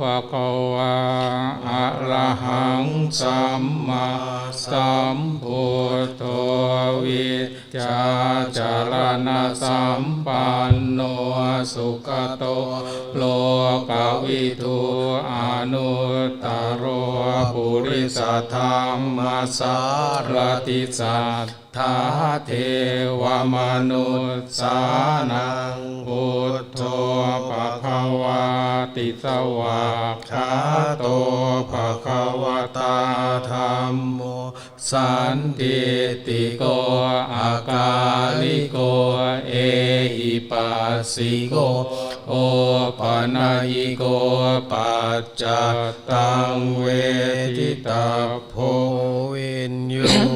ภะคะวาอะระหังสัมมาสัมพุทโธวิชชาจารณสัมปันโนสุขโตโลกวิทูอนุตตรโรปุริสธรรมสารติสัทธาเทวมนุษสานัง ติสวากขาโตภะคะวตาธรรมโมสันติติโกอาคาลิโกเอหิปัสสิโกโอปะนายิโกปัจจตังเวทิตาโพเวนยหิติสุสุ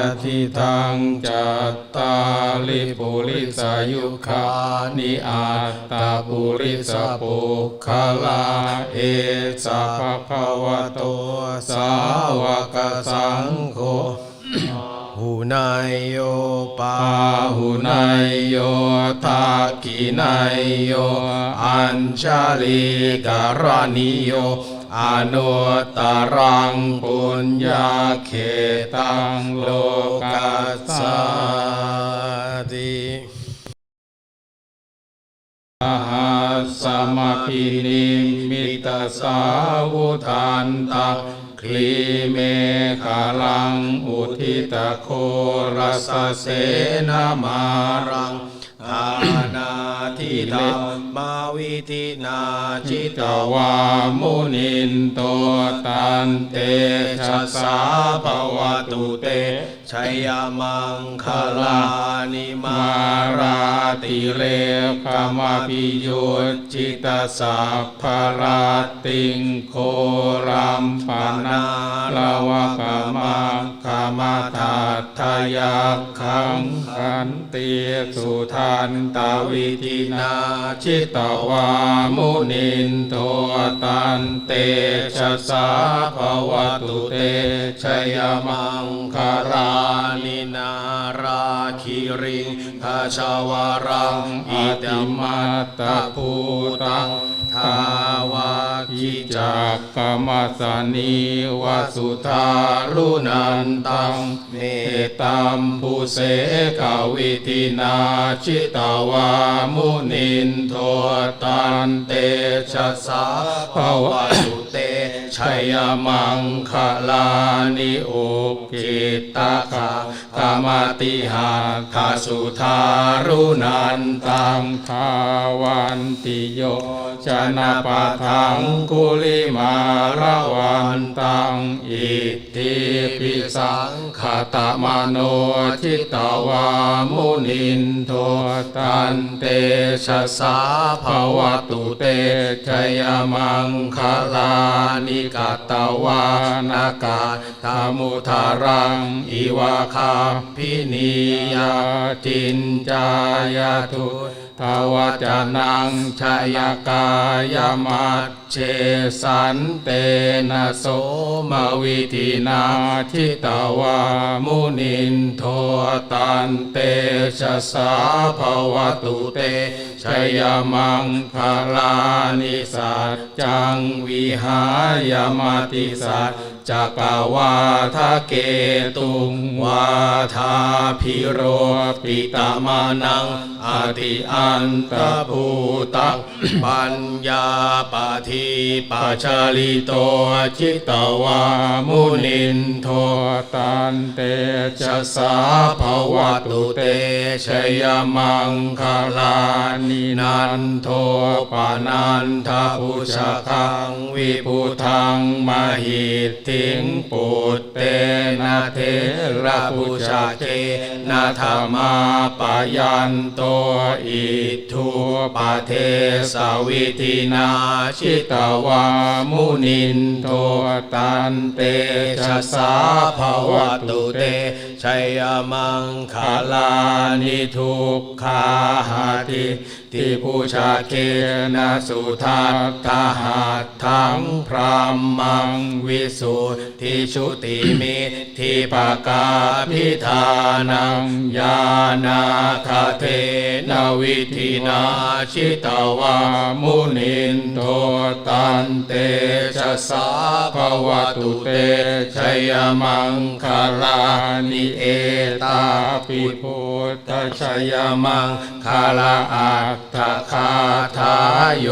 ะทิทังจัตตาลิปุริสายุคานิอาตตาปุริสปุคลาเอสะภะคะวะโตสาวกสังโฆหูนายโยปาหุนายโยทากินายโยอัญชาลิการณิโย อนุตตรังปุญญาเขตังโลกัสสาติมหัสสมพินิมิตสาวุทันตะคลีเมฆาลังอุทิตโครสเสนามารัง อานาทิธรรมาวิธินาจิตตวามุนินโตตันเตชะสาภวตุเต ชัยมังคลานิมาราติเรขมาปิยุจิตสัพพราติงโครัมปนาลวะกมาคมาทัตทยักขังขันติสุทันตาวิธินาจิตวามุนินโทตันเตชะสาภวตุเตชยมังคารานินาราคิริงคาชาวรังอิติมัตตภูตังทาทาวาอิคิจักกมัสนีวสุธารุนันตังเมตัมภูเสกวิธินาชิตาวามุนินโทตันเตชะสาภวตุ ชยมังคลานิอุกิตาคากามติหาคาสุธารุนันตังภาวันติโยชนะปะทังกุลิมาระวันตังอิติปิสังขตมโนทิตวามุนินโทตันเตชะสาภวตุเตชยมังคลานิกาตวานากาธามุทารังอิวาคาพินิยจินจายทุทวจนังชยกายมัจเชสันเตนะโสมวิธินาทิตวามุนินโทตันเตชะสาภวตุเตชยมังคลานิสัจจังวิหายมติสัจ จักวาทะเกตุงวาทาพิโรปิตามานังอติอันตภูตังปัญญาปาทีปัปัจจาลิโตจิตวามุนินโทตันเตชะสาภวตุเตชยมังคลานินันโทปานันทพุชคังวิพุทังมหิทธิทิงปุตเตนะเทระปุชาเกนะธรรมาปยันโตอิทุปะเทสวิธินาชิตวามุนินโทตันเตชะสาภวตุเตชัยมังคาลานิทุกขาหาติทิปุชาเกนะสุทัตตหัตถังพรหมังวิสุทิชุติมิทิปกาพิธานังญาณาคาเทนวิธินาชิตวามุนินโทตันเตชะสาภวตุเตชัยมังคาลานิเอตาปิพุทธชัยมังคาลาอัตถคาทายโย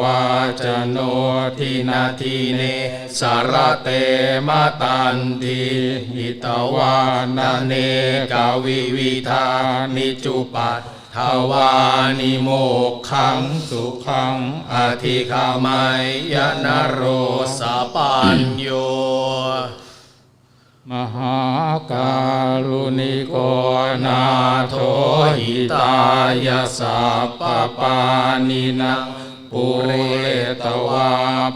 วาจโนทินาทีเนสารเตมตันติหิตวานเนกาวิวิธานิจุปัตทวานิโมกขังสุขังอธิคามายยนโรสปัญโยมหาการุณิโกนาโถหิตายสัพปปานินัง ปุเรตวา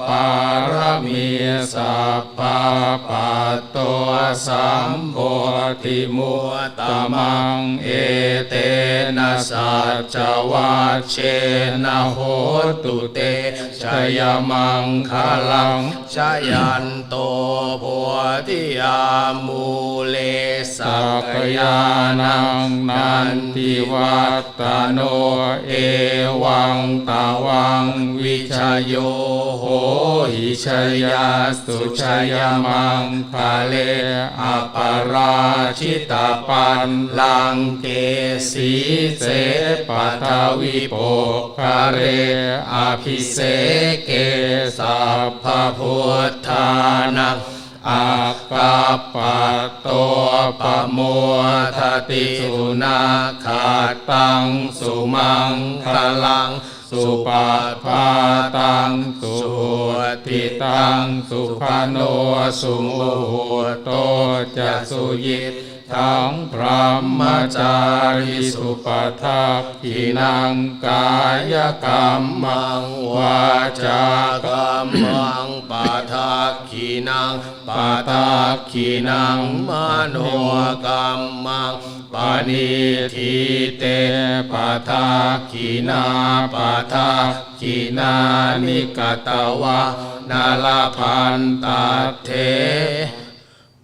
ปารมีสัพพะปัตโตสัมโพธิมุตตมังเอเตนะสัจวัชเชนะโหตุเตชยมังคลังชยันโตโพธิยามูเลสักยานังนันติวัตตโนเอวังตาวังวิชยโยโหหิชยาสุชยมังคาเลอปราชิตาปันลังเกสีเสปัทวิโปคาเรอภิเสเกสัพพพุทธานังอากาปะโตปะโมทติสุนาขาตังสุมังคลัง สุปาพาตังสุติตังสุขโนสุโมโตจะสุยิต ทังพรหมจาริสุปทักขินังกายกรรมังวาจากรรมังปาทาขีนังปาทาขีนังมโนกรรมังปานิทิเตปาทาขีนาปาทาขีนานิกตวะนาลพันตเท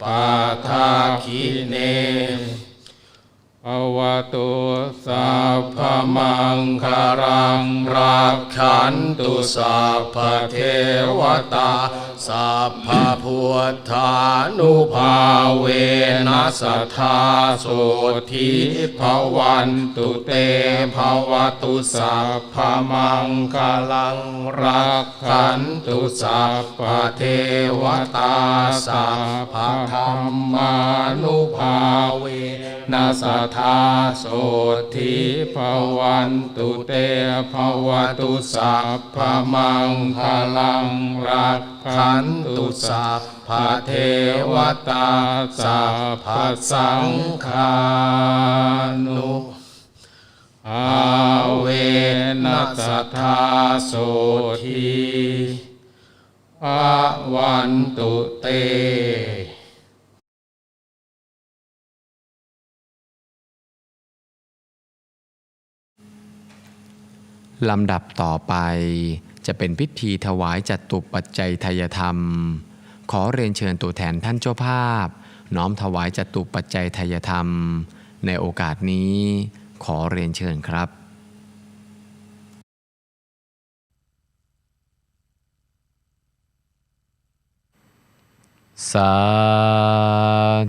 ปาทาคิเน ภวตุสัพพมังคารังรักขันตุสัพพเทวตาสัพพพุทธานุภาเวนัสธาโสทิภวันตุเตภวตุสัพพมังคลังรักขันตุสัพพเทวตาสัพพธรรมานุภาเว นัสทธาโสทิภวันตุเตภวตุสัพพมังคลังรักขันตุสัพพเทวตาสัพพะสังฆานุอาเวนัสทธาโสทีภาวันตุเต ลำดับต่อไปจะเป็นพิธีถวายจัตุปัจจัยทายธรรม ขอเรียนเชิญตัวแทนท่านเจ้าภาพ น้อมถวายจัตุปัจจัยทายธรรม ในโอกาสนี้ขอเรียนเชิญครับสา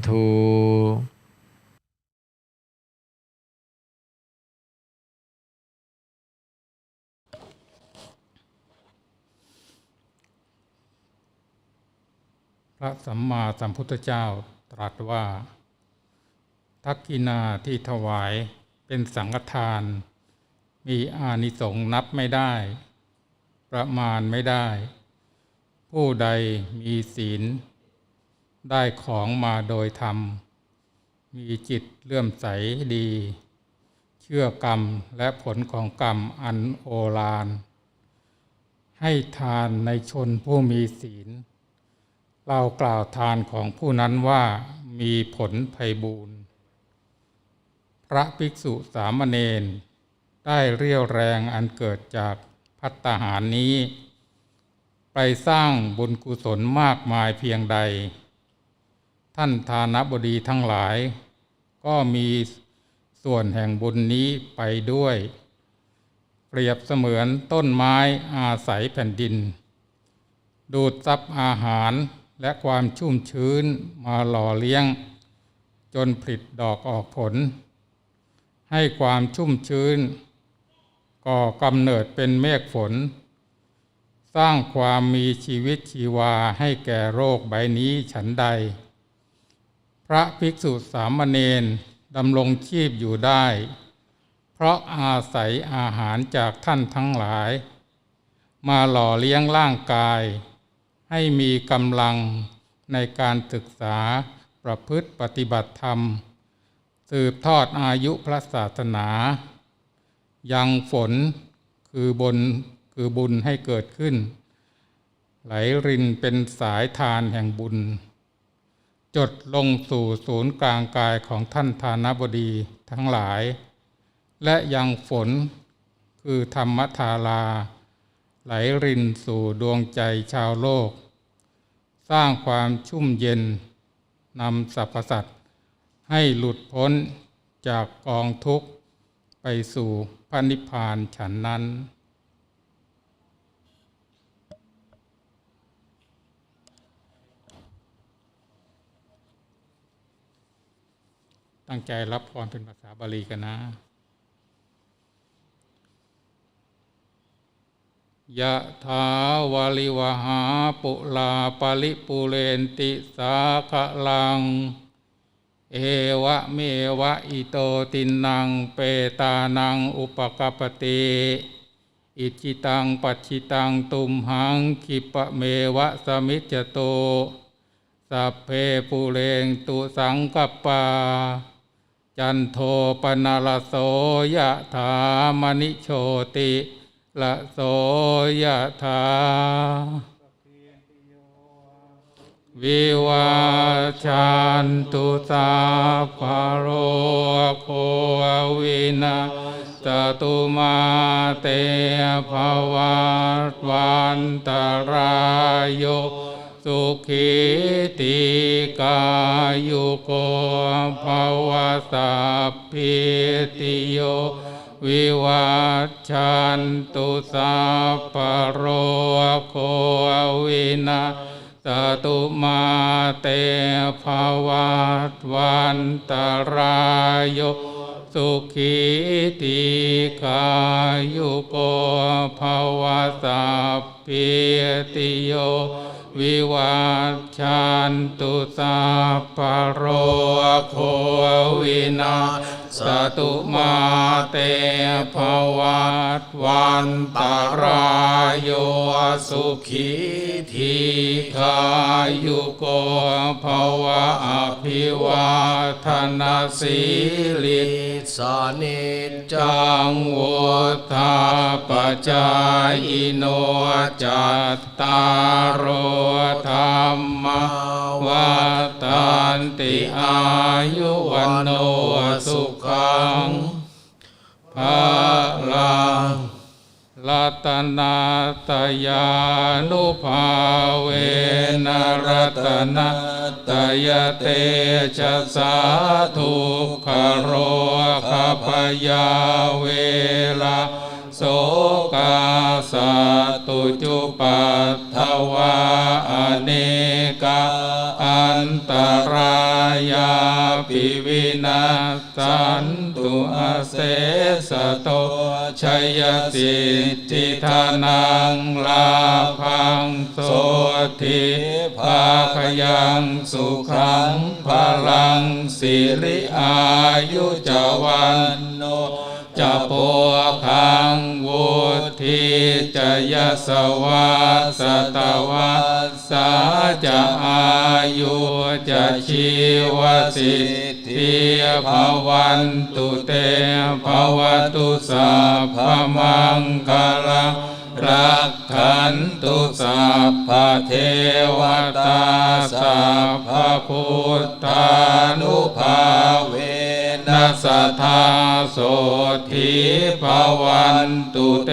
ธุ ระสัมมาสัมพุทธเจ้าตรัสว่า ทักกินาที่ถวายเป็นสังฆทาน มีอานิสงส์นับไม่ได้ ประมาณไม่ได้ ผู้ใดมีศีล ได้ของมาโดยธรรม มีจิตเลื่อมใสดี เชื่อกรรมและผลของกรรมอันโอฬารให้ทานในชนผู้มีศีล เรากล่าวทานของผู้นั้นว่ามีผลไพบูรณ์พระภิกษุสามเณรได้เรี่ยวแรงอันเกิดจากพัตตาหารนี้ ไปสร้างบุญกุศลมากมายเพียงใด ท่านทานบดีทั้งหลาย ก็มีส่วนแห่งบุญนี้ไปด้วย เปรียบเสมือนต้นไม้อาศัยแผ่นดิน ดูดซับอาหาร และความชุ่มชื้นมาหล่อเลี้ยง จนผลิดอกออกผล ให้ความชุ่มชื้น ก่อกำเนิดเป็นเมฆฝน สร้างความมีชีวิตชีวาให้แก่โรคใบนี้ฉันใด พระภิกษุสามเณรดำรงชีพอยู่ได้ เพราะอาศัยอาหารจากท่านทั้งหลาย มาหล่อเลี้ยงร่างกาย ให้มีกำลังในการศึกษาประพฤติปฏิบัติธรรม สืบทอดอายุพระศาสนา ยังฝนคือบนคือบุญให้เกิดขึ้น ไหลรินเป็นสายทานแห่งบุญ จดลงสู่ศูนย์กลางกายของท่านทานบดีทั้งหลาย และยังฝนคือธรรมทารา ไหลรินสู่ดวงใจชาวโลก สร้างความชุ่มเย็นนำสรรพสัตว์ให้หลุดพ้นจากกองทุกข์ไปสู่พระนิพพานฉันนั้น ตั้งใจรับพรเป็นภาษาบาลีกันนะ ยะถาวาลิวหาปุลาปลิปุเรนติสาคะลัง เอวะเมวะอิโตตินังเปตานังอุปกปติอิจิตังปัจจิตังตุมหังคิปะเมวะสมิจโตสัพเพปุเรงตุสังกปปา จันโทปนาลโสยะถามณิโชติ ละโสยะถาวิวาชันตุสาภโรโควินาสตุมาเตภวัตวันตรายโยสุขีติกายุโกภวสัพพิติโย วิวัชชันตุสัพพโรโควินาสตุมาเตภวัตวันตรายโยสุขีติกายุโกภวสัพพิติโย วิวัชชันตุสัพพโรโควินาสตุมาเตภวัตวันตรายโยสุขีทีขายุโกภวะอภิวาทนาสีลิ สานิจจังวุธาปจายโนจัตตารโอธรรมวัตันติอายุวันโนสุขังภา ตนาตยานุภาเวนรัตนาตยเตชะสาธุขโรคพยาเวลาโสกาสตุจุปัตถวาอเนกาอันตรายาปิวินาสัน เสสโตชัยสิทธิธานังลาพังโสทิภาคยังสุขังพลังสิริอายุจวันโนจะโปคังวุธิจะยสวาสตวัสสาจะอายุจะชีวสิ ทธิภวันตุเตภวตุสัพพมังคลังรักขันตุสัพพเทวตาสัพพพุทธานุภาเว สทาโสธิภวันตุเต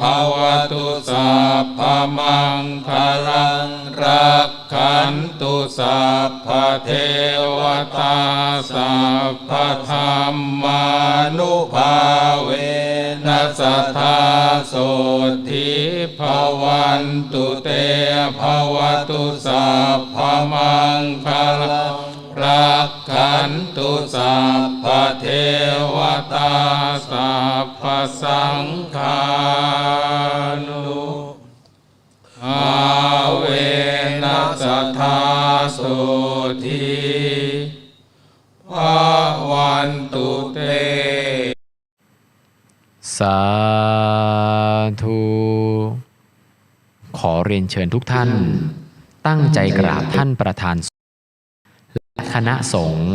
ภวตุสัพพมังคลังรักขันตุสัพพเทวตาสัพพธรรมานุภาเวนัสทาโสธิภวันตุเตภวตุสัพพมังคลัง รักขันตุสัพพเทวตาสัพพสังฆานุอาเวนัสทธาโสธิภวันตุเต สาธุ ขอเรียนเชิญทุกท่าน ตั้งใจกราบท่านประธานสงฆ์และ คณะสงฆ์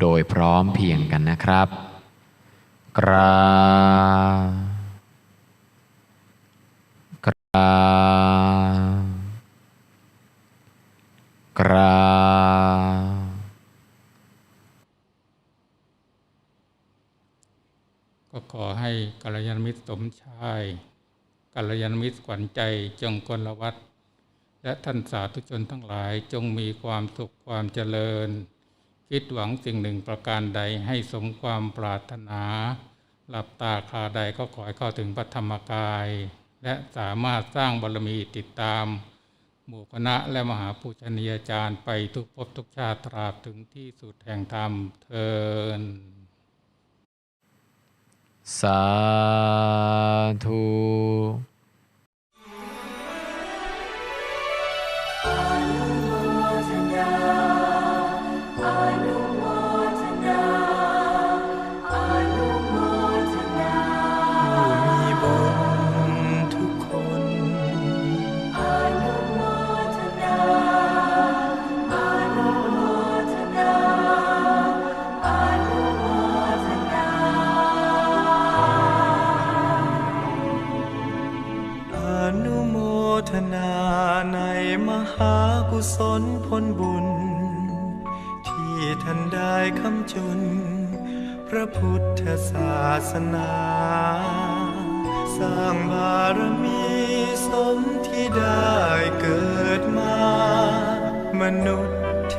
โดยพร้อมเพียงกันนะครับ กรากรากราก็ขอให้กัลยาณมิตรสมชาย กัลยาณมิตรขวัญใจจงกลวัตและท่านสาธุชนทั้งหลายจงมีความสุขความเจริญ คิดหวังสิ่งหนึ่งประการใดให้สมความปรารถนา หลับตาคาใดก็ขอให้เข้าถึงพระธรรมกาย และสามารถสร้างบารมีติดตาม หมู่คณะและมหาปูชนียาจารย์ไปทุกภพทุกชาติตราบถึงที่สุดแห่งธรรมเทินสาธุ สนา สร้างบารมีสมที่ได้เกิดมา มนุษย์เท